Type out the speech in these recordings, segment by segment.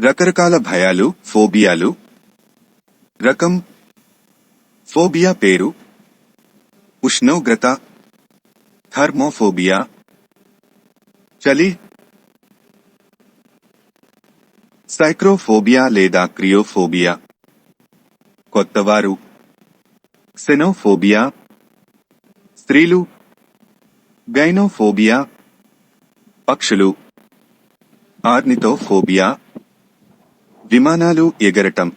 రకరకాల భయాలు ఫోబియాలు. రకం ఫోబియా పేరు. ఉష్ణోగ్రత. థర్మోఫోబియా. చలి. సైక్రోఫోబియా లేదా క్రియోఫోబియా. కొత్తవారు. సెనోఫోబియా స్త్రీలు. గైనోఫోబియా. పక్షులు. ఆర్నితోఫోబియా విమానాలు ఎగరటం.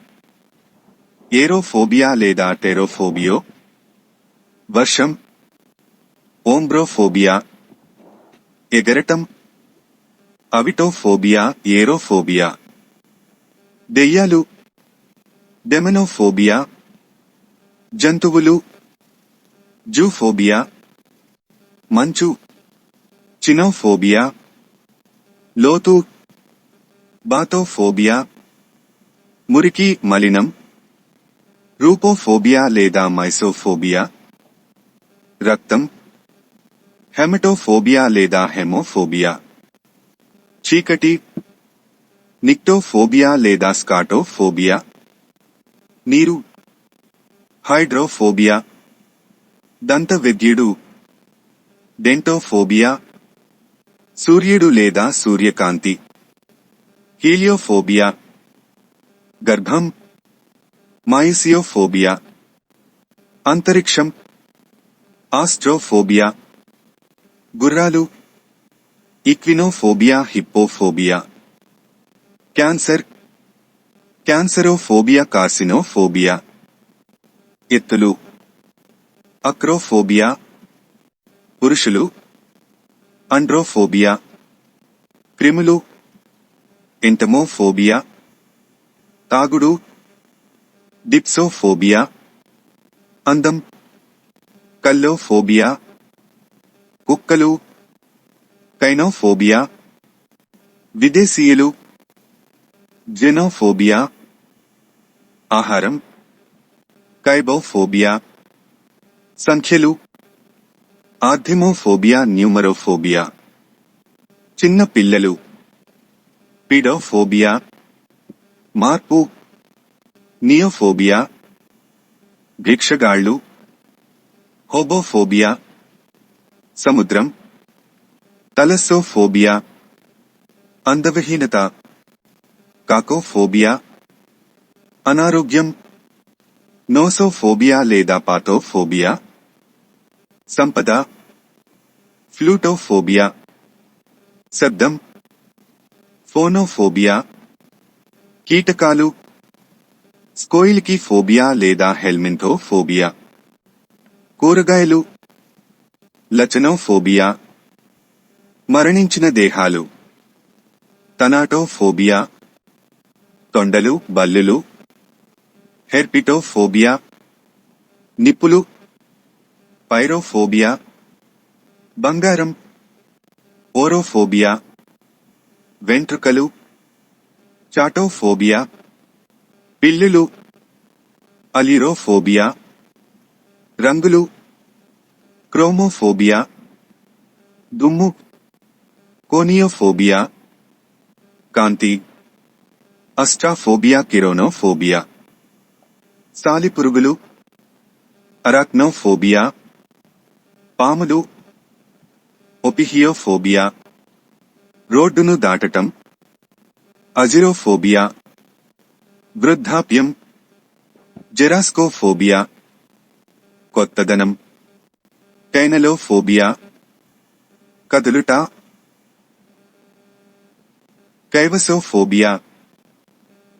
ఏరోఫోబియా లేదా టెరోఫోబియో? వర్షం. ఓంబ్రోఫోబియా. ఎగరటం. Aviatophobia aerophobia. దెయ్యాలు. డెమనోఫోబియా. జంతువులు. జూఫోబియా. మంచు. చినోఫోబియా. లోతు. బాతోఫోబియా. మురికి మలినం. రూపోఫోబియా లేదా మైసోఫోబియా. రక్తం. హెమటోఫోబియా లేదా హెమోఫోబియా. చీకటి. నిక్టోఫోబియా లేదా స్కాటోఫోబియా. నీరు. హైడ్రోఫోబియా. దంతవెద్యుడు. డెంటోఫోబియా. సూర్యుడు లేదా సూర్యకాంతి. హీలియోఫోబియా. గర్భం మైసియోఫోబియా అంతరిక్షం ఆస్ట్రోఫోబియా గుర్రాలు ఇక్వినోఫోబియా హిప్పోఫోబియా క్యాన్సర్ క్యాన్సరోఫోబియా కార్సినోఫోబియా ఎత్తులు అక్రోఫోబియా పురుషులు అండ్రోఫోబియా క్రిములు ఎంటమోఫోబియా తాగుడు డిప్సోఫోబియా అందం కల్లోఫోబియా కుక్కలు కైనోఫోబియా విదేశీయులు జెనోఫోబియా ఆహారం కైబోఫోబియా సంఖ్యలు ఆర్థిమోఫోబియా న్యూమరోఫోబియా చిన్న పిల్లలు పిడోఫోబియా మార్పు నియోఫోబియా భిక్షగాళ్ళు హోబోఫోబియా సముద్రం తలస్సోఫోబియా అందవిహీనత కాకోఫోబియా అనారోగ్యం నోసోఫోబియా లేదా పాతోఫోబియా సంపద ఫ్లూటోఫోబియా శబ్దం ఫోనోఫోబియా కీటకాలు. స్కోయిల్కి ఫోబియా లేదా హెల్మింథోఫోబియా కూరగాయలు. లచనోఫోబియా. మరణించిన దేహాలు. తనాటోఫోబియా. తొండలు బల్లులు. హెర్పిటోఫోబియా. నిప్పులు. పైరోఫోబియా. బంగారం. ఓరోఫోబియా. వెంట్రుకలు. చాటోఫోబియా పిల్లులు అలిరోఫోబియా రంగులు క్రోమోఫోబియా దుమ్ము కోనియోఫోబియా కాంతి అస్ట్రాఫోబియా కిరోనోఫోబియా సాలిపురుగులు అరాక్నోఫోబియా పాములు ఒపిహియోఫోబియా రోడ్డును దాటటం అజిరోఫోబియా వృద్ధాప్యం జెరాస్కోఫోబియా కొత్తదనం టైనలోఫోబియా కదులుట కైవసోఫోబియా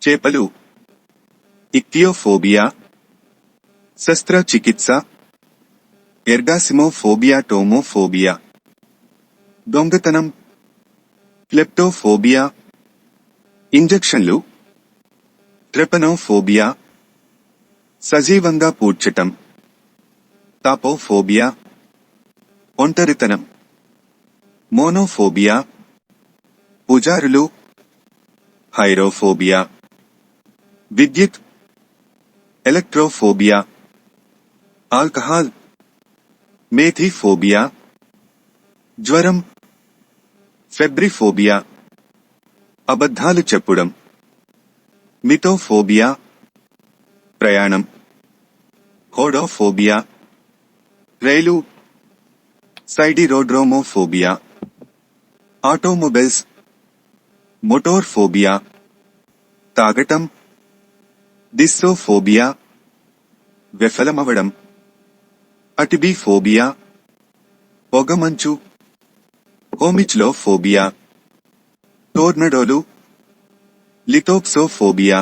చేపలు ఇక్టియోఫోబియా శస్త్రచికిత్స ఎర్గాసిమోఫోబియా టోమోఫోబియా దొంగతనం క్లెప్టోఫోబియా ఇంజెక్షన్లు ట్రెపనోఫోబియా సజీవంగా పూడ్చటం టాపోఫోబియా ఒంటరితనం మోనోఫోబియా పూజారులు హైరోఫోబియా విద్యుత్ ఎలక్ట్రోఫోబియా ఆల్కహాల్ మేథిఫోబియా జ్వరం ఫెబ్రిఫోబియా అబద్ధాలు చెప్పడం మిథోఫోబియా ప్రయాణం హోడోఫోబియా రైలు సైడిరోడ్రోమోఫోబియా ఆటోమొబైల్స్ మోటోర్ ఫోబియా తాగటం డిస్సోఫోబియా విఫలమవడం అటిబీఫోబియా పొగమంచు హోమిచ్లోఫోబియా టోర్నడోలు లిథోప్సోఫోబియా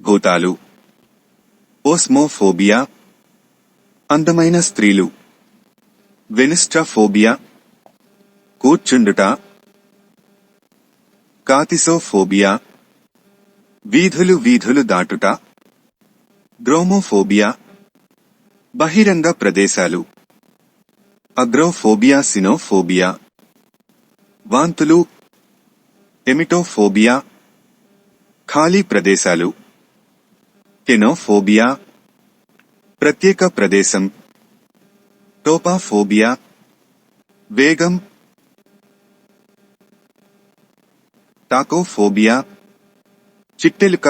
భూతాలు ఓస్మోఫోబియా అందమైన స్త్రీలు వెనిస్ట్రాఫోబియా కూర్చుండుట కాతిసోఫోబియా వీధులు వీధులు దాటుట గ్రోమోఫోబియా బహిరంగ ప్రదేశాలు అగ్రోఫోబియా సినోఫోబియా వాంతులు ఎమిటోఫోబియా ఖాళీ ప్రదేశాలు కెనోఫోబియా ప్రత్యేక ప్రదేశం టోపాఫోబియా వేగం టాకోఫోబియా చిట్టెలుక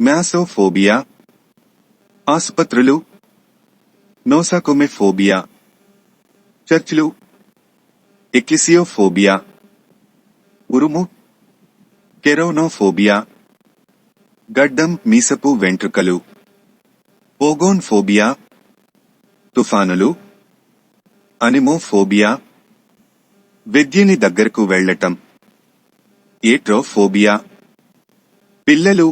మ్యాసోఫోబియా ఆసుపత్రులు నోసాకోమెఫోబియా చర్చిలు ఎక్లిసియోఫోబియా ఉరుము కెరోనోఫోబియా గడ్డం మీసపు వెంట్రుకలు పోగోన్ఫోబియా తుఫానులు అనిమోఫోబియా విద్యని దగ్గరకు వెళ్ళటం ఏట్రోఫోబియా పిల్లలు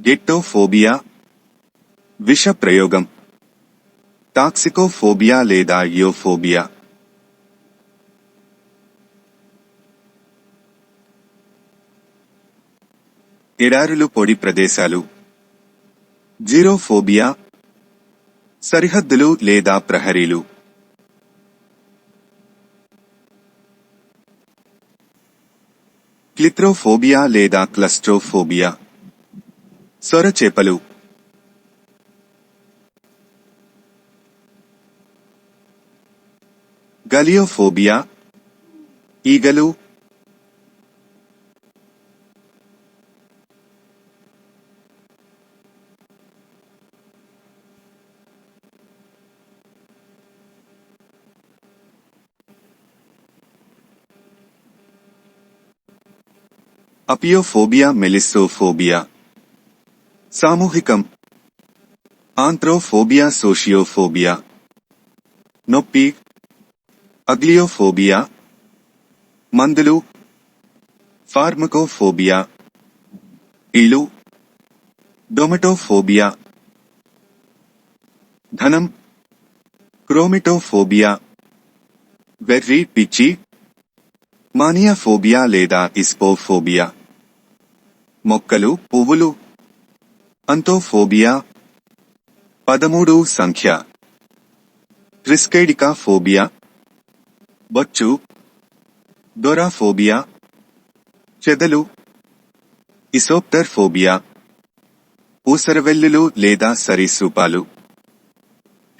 గెట్టోఫోబియా విష ప్రయోగం టాక్సికోఫోబియా లేదా యోఫోబియా ఎడారులు పొడి ప్రదేశాలు. జీరోఫోబియా సరిహద్దులు లేదా ప్రహరీలు. క్లిత్రోఫోబియా లేదా క్లస్ట్రోఫోబియా. సొరచేపలు గలియోఫోబియా ఈగలు అపియోఫోబియా మెలిసోఫోబియా సామూహికం ఆంథ్రోఫోబియా సోషియోఫోబియా నొప్పి అగ్లియోఫోబియా మందులు ఫార్మకోఫోబియా ఇల్లు డొమటోఫోబియా ధనం క్రోమిటోఫోబియా వెర్రి పిచ్చి మానియాఫోబియా లేదా ఇస్పోఫోబియా మొక్కలు పువ్వులు. అంతోఫోబియా. పదమూడు సంఖ్య. క్రిస్కైడికా ఫోబియా బొచ్చు. దొరాఫోబియా. చెదలు. ఇసోప్టర్ ఫోబియా ఊసరవెల్లులు లేదా సరీసృపాలు.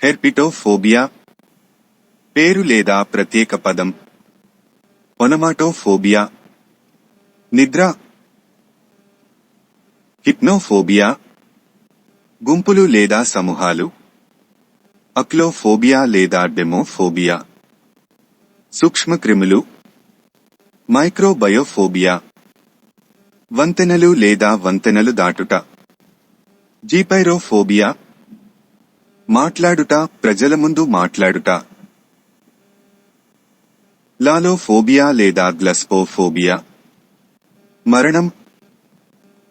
హెర్పిటోఫోబియా. పేరు లేదా ప్రత్యేక పదం. ఒనమాటోఫోబియా. నిద్ర. హిప్నోఫోబియా గుంపులు లేదా సమూహాలు అక్లోఫోబియా లేదా డెమోఫోబియా సూక్ష్మక్రిములు మైక్రోబయోఫోబియా వంతెనలు లేదా వంతెనలు దాటుట జీపైరోఫోబియా మాట్లాడుట ప్రజల ముందు మాట్లాడుట లాలోఫోబియా లేదా గ్లస్పోఫోబియా మరణం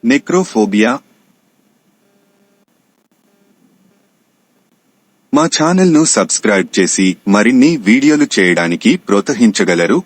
నెక్రోఫోబియా మా ఛానల్ను సబ్స్క్రైబ్ చేసి మరిన్ని వీడియోలు చేయడానికి ప్రోత్సహించగలరు.